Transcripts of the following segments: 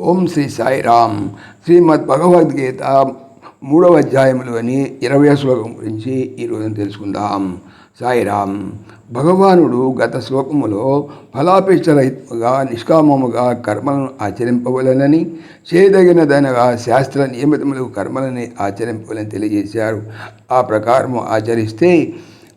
ఓం శ్రీ సాయిరామ్. శ్రీమద్ భగవద్గీత మూడవ అధ్యాయములోని ఇరవై శ్లోకం గురించి ఈరోజు తెలుసుకుందాం. సాయిరామ్ భగవానుడు గత శ్లోకములో ఫలాపేక్షరహితముగా నిష్కామముగా కర్మలను ఆచరింపవలనని చేయదగినదనగా శాస్త్ర నియమితములకు కర్మలని ఆచరింపవలని తెలియజేశారు. ఆ ప్రకారము ఆచరిస్తే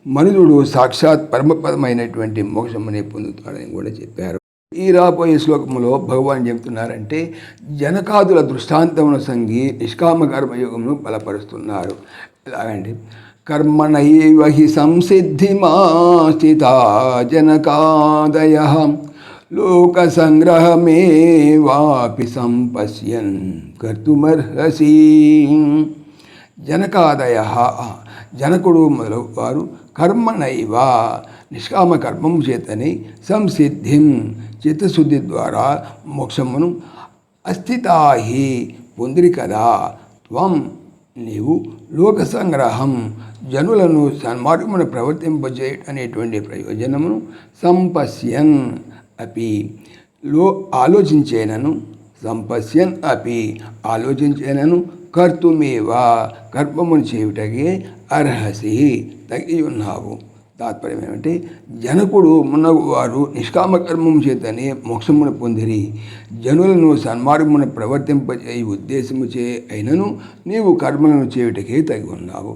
మనుషుడు సాక్షాత్ పరమపదమైనటువంటి మోక్షముని పొందుతాడని కూడా చెప్పారు. ఈ రాబోయే శ్లోకములో భగవాన్ చెబుతున్నారంటే జనకాదుల దృష్టాంతమును సంగి నిష్కామ కర్మయోగమును బలపరుస్తున్నారు. ఎలాగండి కర్మణైవ హి సంసిద్ధిమాస్థితా జనకాదయ లోక సంగ్రహమేవాపి సంపశ్యన్ కర్తుమర్హసి. జనకాదయ. జనకుడు మొదలు వారు కర్మణైవ. నిష్కామ కర్మం చేతని సంసిద్ధిం. చిత్తశుద్ధి ద్వారా మోక్షమును అస్థితాహి. పొందిరి కదా. త్వం నీవు లోక సంగ్రహం జనులను సన్మార్గమును ప్రవర్తింపజేయట అనేటువంటి ప్రయోజనమును సంపశ్యన్ అపి. లో ఆలోచించేనను సంపశ్యన్ అపి. ఆలోచించేనను కర్తుమేవా కర్మమును చేయుటకి అర్హసి. తగి ఉన్నావు తాత్పర్యం ఏమంటే జనకుడు మున్నవారు నిష్కామ కర్మం చేతనే మోక్షమును పొందిరి. జనులను సన్మార్గమును ప్రవర్తింపచే ఉద్దేశము చే అయినను నీవు కర్మలను చేయుటకే తగి ఉన్నావు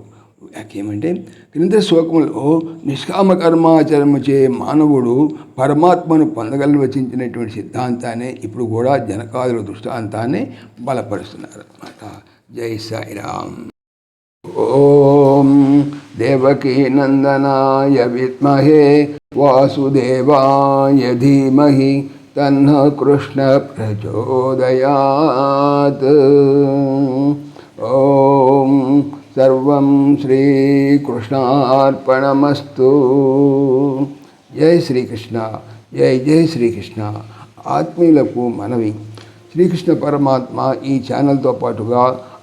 ఏమంటే క్రింద శ్లోకములో నిష్కామ కర్మాచరము చే మానవుడు పరమాత్మను పొందగలను వచించినటువంటి సిద్ధాంతాన్ని ఇప్పుడు కూడా జనకాదుల దృష్టాంతాన్ని బలపరుస్తున్నారు. అన్నమాట జై సాయిరామ్ ఓం దేవకీ నందనాయ విద్మహే వాసుదేవాయ ధీమహి తన్న కృష్ణ ప్రచోదయాత్ ఓం సర్వం శ్రీకృష్ణార్పణమస్తు జై శ్రీకృష్ణ జై జై శ్రీకృష్ణ ఆత్మీయులకు మనవి శ్రీకృష్ణ పరమాత్మ ఈ ఛానల్తో పాటుగా